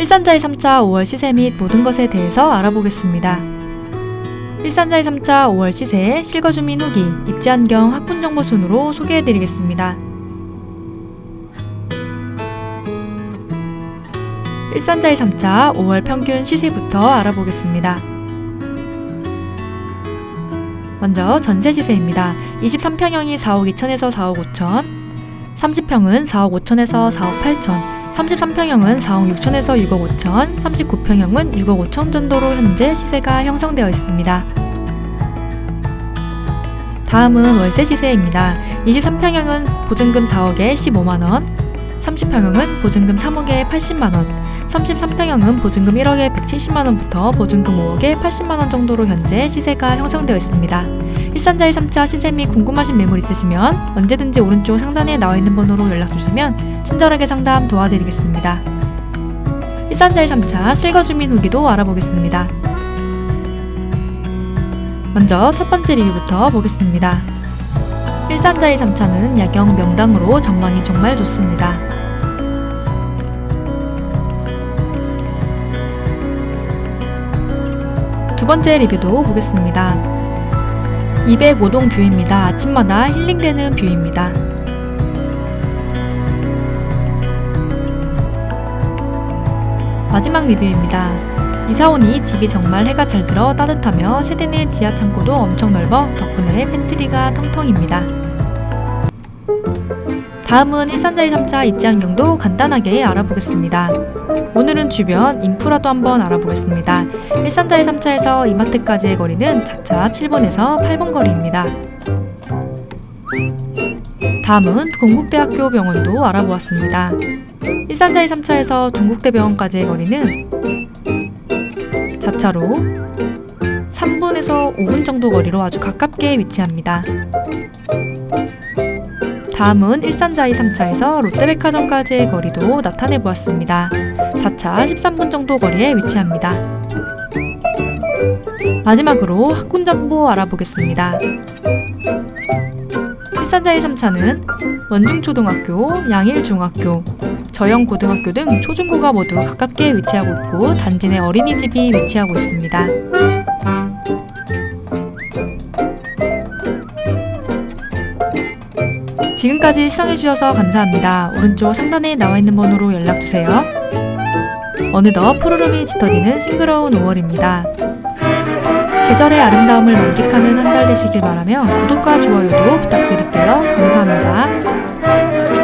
일산자의 3차 5월 시세 및 모든 것에 대해서 알아보겠습니다. 일산자의 3차 5월 시세 실거주민 후기 입지안경 학군 정보 순으로 소개해드리겠습니다. 일산자의 3차 5월 평균 시세부터 알아보겠습니다. 먼저 전세 시세입니다. 23평형이 4억 2천에서 4억 5천, 30평은 4억 5천에서 4억 8천, 33평형은 4억 6천에서 6억 5천, 39평형은 6억 5천 정도로 현재 시세가 형성되어 있습니다. 다음은 월세 시세입니다. 23평형은 보증금 4억에 15만원, 30평형은 보증금 3억에 80만원, 33평형은 보증금 1억에 170만원부터 보증금 5억에 80만원 정도로 현재 시세가 형성되어 있습니다. 일산자의 3차 시세 및 궁금하신 매물 있으시면 언제든지 오른쪽 상단에 나와 있는 번호로 연락 주시면 친절하게 상담 도와드리겠습니다. 일산자의 3차 실거주민 후기도 알아보겠습니다. 먼저 첫 번째 리뷰부터 보겠습니다. 일산자의 3차는 야경 명당으로 전망이 정말 좋습니다. 두 번째 리뷰도 보겠습니다. 205동 뷰입니다. 아침마다 힐링되는 뷰입니다. 마지막 리뷰입니다. 이사오니 집이 정말 해가 잘 들어 따뜻하며 세대 내 지하 창고도 엄청 넓어 덕분에 팬트리가 텅텅입니다. 다음은 일산자의 3차 입지안경도 간단하게 알아보겠습니다. 오늘은 주변 인프라도 한번 알아보겠습니다. 일산자의 3차에서 이마트까지의 거리는 차차 7번에서 8번 거리입니다. 다음은 동국대학교 병원도 알아보았습니다. 일산자의 3차에서 동국대병원까지의 거리는 자차로 3분에서 5분 정도 거리로 아주 가깝게 위치합니다. 다음은 일산자이 3차에서 롯데백화점까지의 거리도 나타내 보았습니다. 자차 13분 정도 거리에 위치합니다. 마지막으로 학군 정보 알아보겠습니다. 일산자이 3차는 원중초등학교, 양일중학교, 저영고등학교 등 초중고가 모두 가깝게 위치하고 있고 단지 내 어린이집이 위치하고 있습니다. 지금까지 시청해주셔서 감사합니다. 오른쪽 상단에 나와 있는 번호로 연락주세요. 어느덧 푸르름이 짙어지는 싱그러운 5월입니다. 계절의 아름다움을 만끽하는 한 달 되시길 바라며 구독과 좋아요도 부탁드릴게요. 감사합니다.